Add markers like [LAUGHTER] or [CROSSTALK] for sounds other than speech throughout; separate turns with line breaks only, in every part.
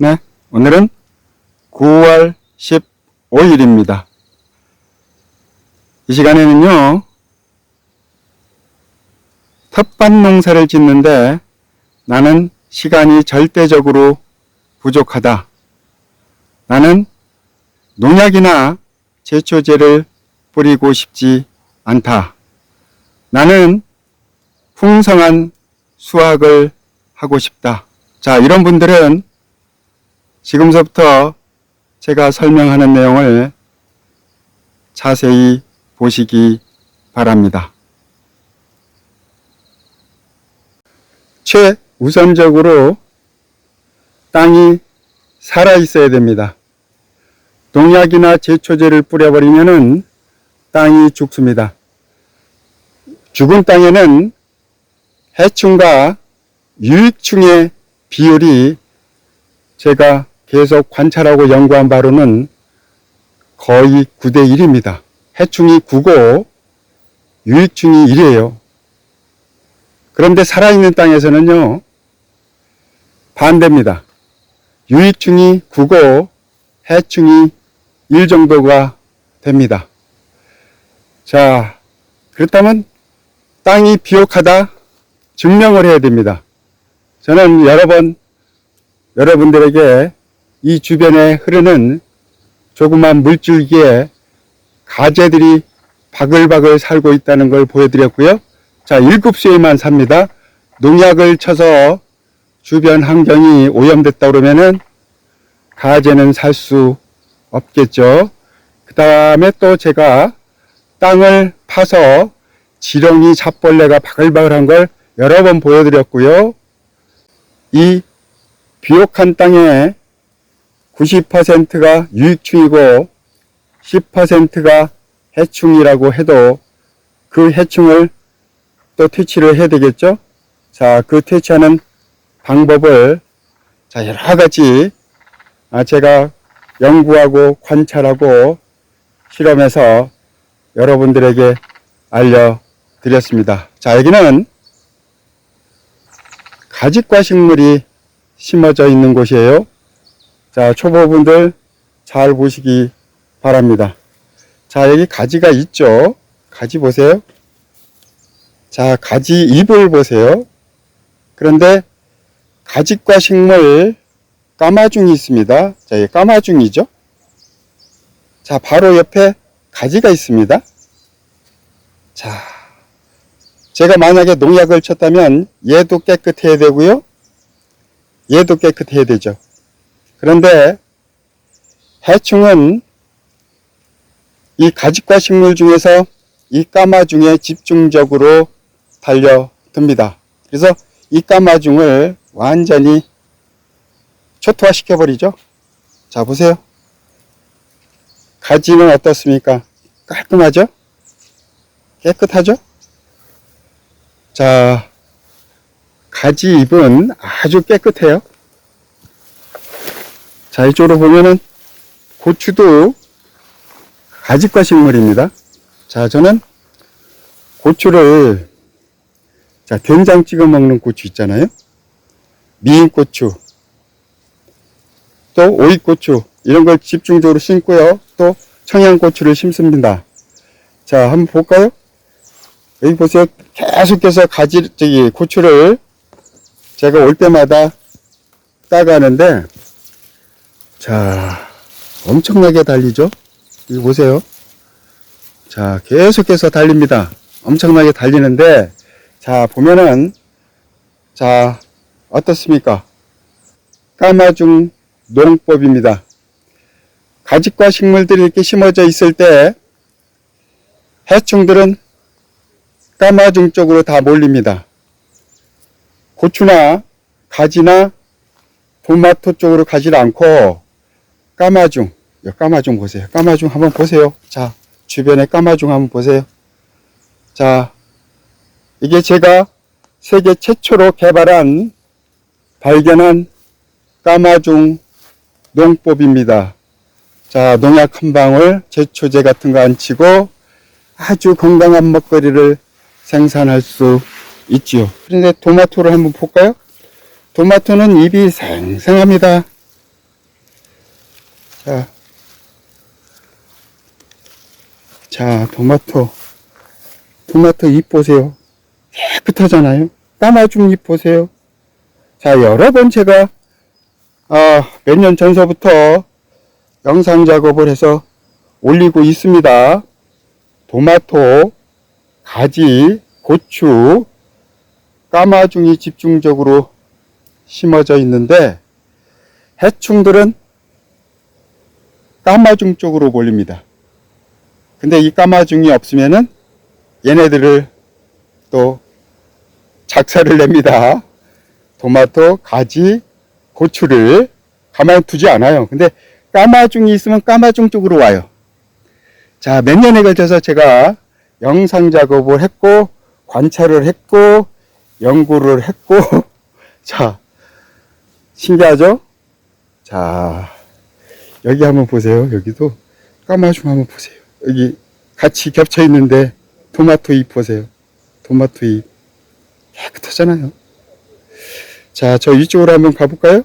네, 오늘은 9월 15일입니다. 이 시간에는요, 텃밭 농사를 짓는데 나는 시간이 절대적으로 부족하다. 나는 농약이나 제초제를 뿌리고 싶지 않다. 나는 풍성한 수확을 하고 싶다. 자, 이런 분들은 지금서부터 제가 설명하는 내용을 자세히 보시기 바랍니다. 최우선적으로 땅이 살아 있어야 됩니다. 농약이나 제초제를 뿌려버리면은 땅이 죽습니다. 죽은 땅에는 해충과 유익충의 비율이 제가 계속 관찰하고 연구한 바로는 거의 9대 1입니다. 해충이 9고 유익충이 1이에요. 그런데 살아있는 땅에서는요, 반대입니다. 유익충이 9고 해충이 1 정도가 됩니다. 자, 그렇다면 땅이 비옥하다 증명을 해야 됩니다. 저는 여러 번 여러분들에게 이 주변에 흐르는 조그만 물줄기에 가재들이 바글바글 살고 있다는 걸 보여드렸고요. 자, 일곱 수에만 삽니다. 농약을 쳐서 주변 환경이 오염됐다 그러면은 가재는 살 수 없겠죠. 그 다음에 또 제가 땅을 파서 지렁이 잡벌레가 바글바글한 걸 여러 번 보여드렸고요. 이 비옥한 땅에 90%가 유익충이고 10%가 해충이라고 해도 그 해충을 또 퇴치를 해야 되겠죠? 자, 그 퇴치하는 방법을 자, 여러 가지 아, 제가 연구하고 관찰하고 실험해서 여러분들에게 알려드렸습니다. 자, 여기는 가직과 식물이 심어져 있는 곳이에요. 자, 초보분들 잘 보시기 바랍니다. 자, 여기 가지가 있죠? 가지 보세요. 자, 가지 잎을 보세요. 그런데 가직과 식물 까마중이 있습니다. 자, 이 까마중이죠? 자, 바로 옆에 가지가 있습니다. 자, 제가 만약에 농약을 쳤다면 얘도 깨끗해야 되고요. 얘도 깨끗해야 되죠. 그런데 해충은 이 가직과 식물 중에서 이 까마중에 집중적으로 달려듭니다. 그래서 이 까마중을 완전히 초토화 시켜버리죠. 자, 보세요. 가지는 어떻습니까? 깔끔하죠? 깨끗하죠? 자, 가지 잎은 아주 깨끗해요. 자, 이쪽으로 보면은 고추도 가지과 식물입니다. 자, 저는 고추를 자, 된장 찍어 먹는 고추 있잖아요. 미인 고추, 또 오이고추 이런 걸 집중적으로 심고요. 또 청양고추를 심습니다. 자, 한번 볼까요? 여기 보세요. 계속해서 가지, 저기, 고추를 제가 올 때마다 따가는데, 자, 엄청나게 달리죠? 여기 보세요. 자, 계속해서 달립니다. 엄청나게 달리는데, 자, 보면은, 자, 어떻습니까? 까마중 농법입니다. 가직과 식물들이 이렇게 심어져 있을 때, 해충들은 까마중 쪽으로 다 몰립니다. 고추나 가지나 토마토 쪽으로 가지 않고 까마중, 여 까마중 보세요. 까마중 한번 보세요. 자, 주변에 까마중 한번 보세요. 자, 이게 제가 세계 최초로 개발한 발견한 까마중 농법입니다. 자, 농약 한 방울, 제초제 같은 거 안 치고 아주 건강한 먹거리를 생산할 수 있지요. 그런데 토마토를 한번 볼까요? 토마토는 잎이 생생합니다. 자. 자, 토마토. 토마토 잎 보세요. 깨끗하잖아요. 까마죽 잎 보세요. 자, 여러 번 제가, 아, 몇 년 전서부터 영상 작업을 해서 올리고 있습니다. 토마토, 가지, 고추, 까마중이 집중적으로 심어져 있는데 해충들은 까마중 쪽으로 몰립니다. 근데 이 까마중이 없으면은 얘네들을 또 작사를 냅니다. 토마토, 가지, 고추를 가만히 두지 않아요. 근데 까마중이 있으면 까마중 쪽으로 와요. 자, 몇 년에 걸쳐서 제가 영상 작업을 했고, 관찰을 했고, 연구를 했고, [LAUGHS] 자, 신기하죠? 자, 여기 한번 보세요. 여기도 까마중 한번 보세요. 여기 같이 겹쳐 있는데 토마토 잎 보세요. 토마토 잎. 깨끗하잖아요. 자, 저 이쪽으로 한번 가볼까요?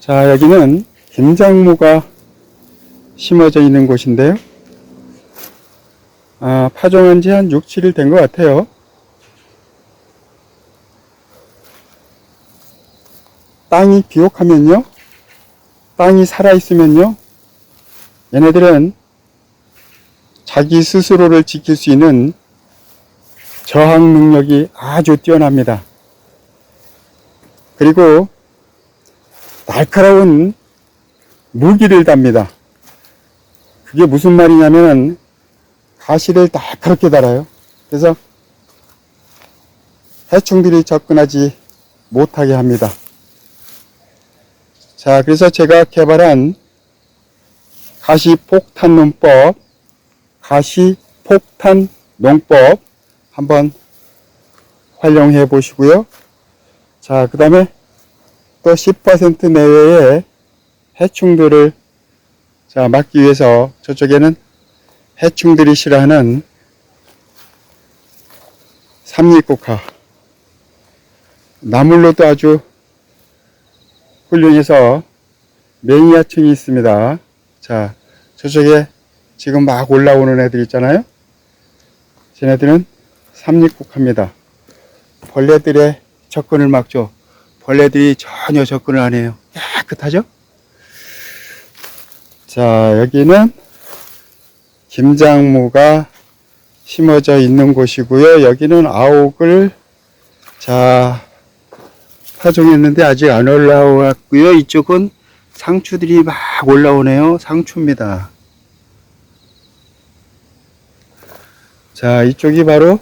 자, 여기는 김장무가 심어져 있는 곳인데요. 아, 파종한 지 한 6, 7일 된 것 같아요. 땅이 비옥하면요. 땅이 살아있으면요. 얘네들은 자기 스스로를 지킬 수 있는 저항 능력이 아주 뛰어납니다. 그리고 날카로운 무기를 답니다. 그게 무슨 말이냐면 가시를 날카롭게 달아요. 그래서 해충들이 접근하지 못하게 합니다. 자, 그래서 제가 개발한 가시 폭탄 농법, 가시 폭탄 농법 한번 활용해 보시고요. 자, 그 다음에 또 10% 내외의 해충들을 자, 막기 위해서 저쪽에는 해충들이 싫어하는 삼립국화 나물로도 아주 훌륭해서 매니아층이 있습니다. 자, 저쪽에 지금 막 올라오는 애들 있잖아요. 쟤네들은 삼립국화입니다. 벌레들의 접근을 막죠. 벌레들이 전혀 접근을 안 해요. 깨끗하죠? 자, 여기는 김장무가 심어져 있는 곳이고요. 여기는 아옥을 자 파종했는데 아직 안 올라왔고요. 이쪽은 상추들이 막 올라오네요. 상추입니다. 자, 이쪽이 바로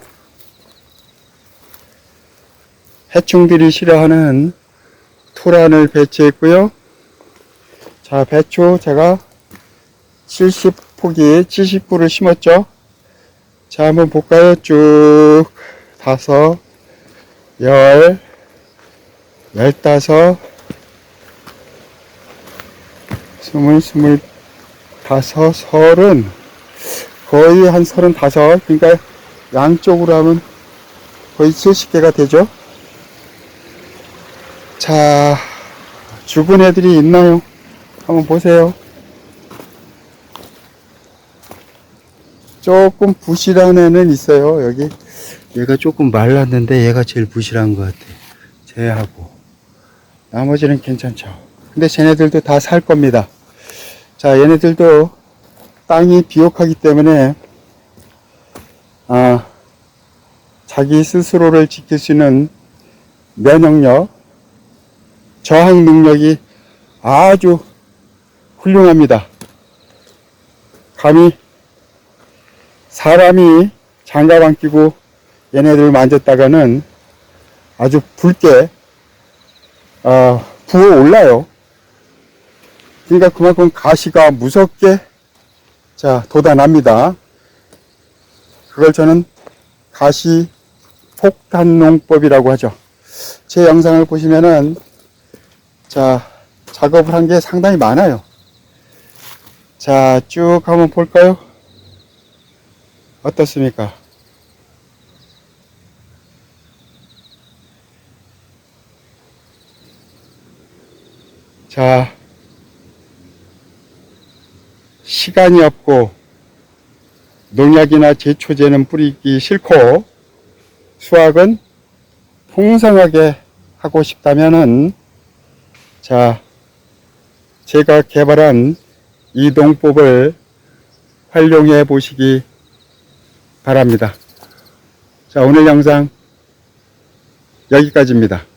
해충들이 싫어하는 토란을 배치했고요. 자, 배추 제가 70포기, 70포를 심었죠. 자, 한번 볼까요? 쭉 다섯, 열, 열다섯, 스물, 스물 다섯, 서른, 거의 한 서른 다섯, 그러니까 양쪽으로 하면 거의 70개가 되죠. 자, 죽은 애들이 있나요? 한번 보세요. 조금 부실한 애는 있어요. 여기 얘가 조금 말랐는데 얘가 제일 부실한 것 같아. 쟤하고 나머지는 괜찮죠. 근데 쟤네들도 다 살 겁니다. 자, 얘네들도 땅이 비옥하기 때문에 아, 자기 스스로를 지킬 수 있는 면역력, 저항 능력이 아주 훌륭합니다. 감히 사람이 장갑 안 끼고 얘네들 만졌다가는 아주 붉게 어, 부어 올라요. 그러니까 그만큼 가시가 무섭게 자 돋아납니다. 그걸 저는 가시 폭탄 농법이라고 하죠. 제 영상을 보시면은 자 작업을 한 게 상당히 많아요. 자 쭉 한번 볼까요? 어떻습니까? 자, 시간이 없고 농약이나 제초제는 뿌리기 싫고 수확은 풍성하게 하고 싶다면은 자 제가 개발한 이 농법을 활용해 보시기 바랍니다. 자 오늘 영상 여기까지입니다.